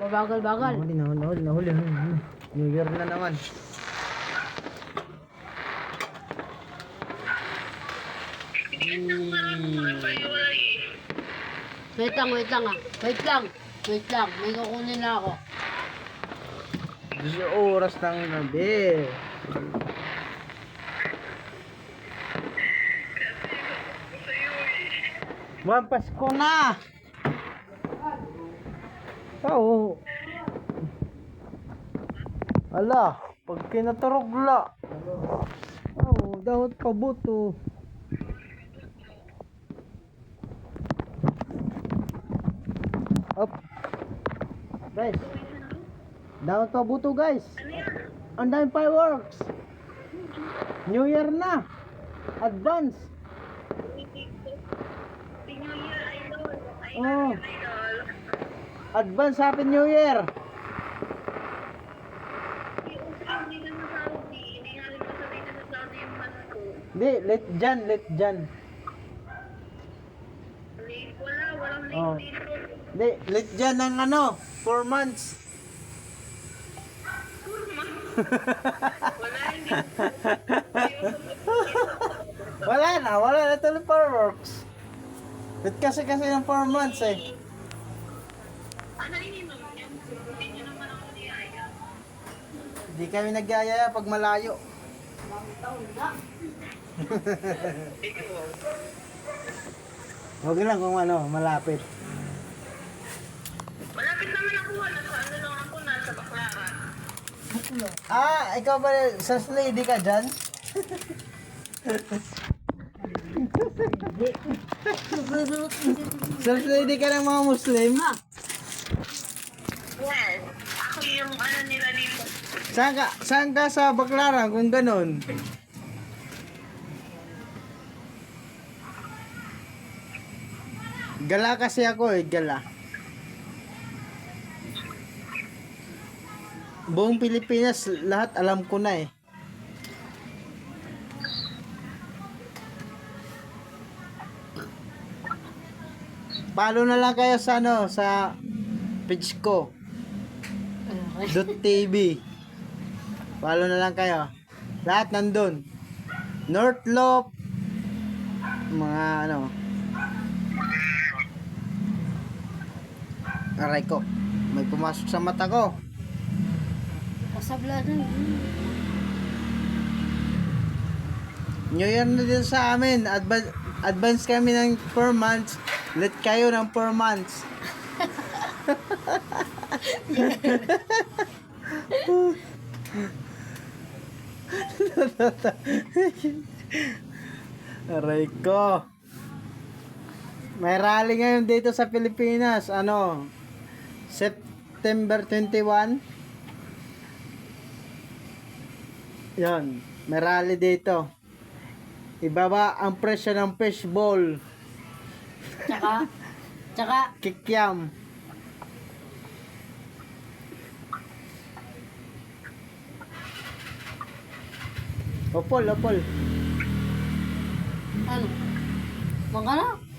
Babagal-bagal. Nahuli, nahuli, nahuli, nahuli, nahuli. New Year na naman. Wait lang, wait lang ah. Wait lang. Wait lang. May kukunin na ako. Diyos oras ng gabi. Buwan Pasko na! Oo. Ala, pag kinaturugla. Oo, dapat kabuto. Up. Guys. Dapat kabuto guys. Ang daming fireworks. New Year na. Advance. Oh. Advance Happy New Year. Hindi, let Jan, let Jan. Oh. Hindi, let Jan ng ano, 4 months. wala na, wala na tuloy fireworks. Let kasi kasi ng 4 months eh. Hindi kami nagyayaya pag malayo. Huwag lang kung ano, malapit. Malapit naman ako, nasa ano lang ako, nasa Baklaran. Ah, ikaw ba sa lady ka dyan? Sales lady ka ng mga Muslim? Wow, ako yung ano nila dito. Saan ka, saan ka sa Baclaran kung ganun? Gala kasi ako eh, gala. Buong Pilipinas, lahat alam ko na eh. Follow na lang kayo sa ano, sa page ko. .tv Follow na lang kayo. Lahat nandun. North Loop. Mga ano. Aray ko. May pumasok sa mata ko. Kasabla na. New Year na din sa amin. Advance, advance kami ng 4 months. Let kayo ng 4 months. Aray ko. May rally ngayon dito sa Pilipinas. Ano? September 21. Yan. May rally dito. Ibaba ang presyo ng fishball. Tsaka, tsaka, Kikiam. Opol, opol. ano? Baka na?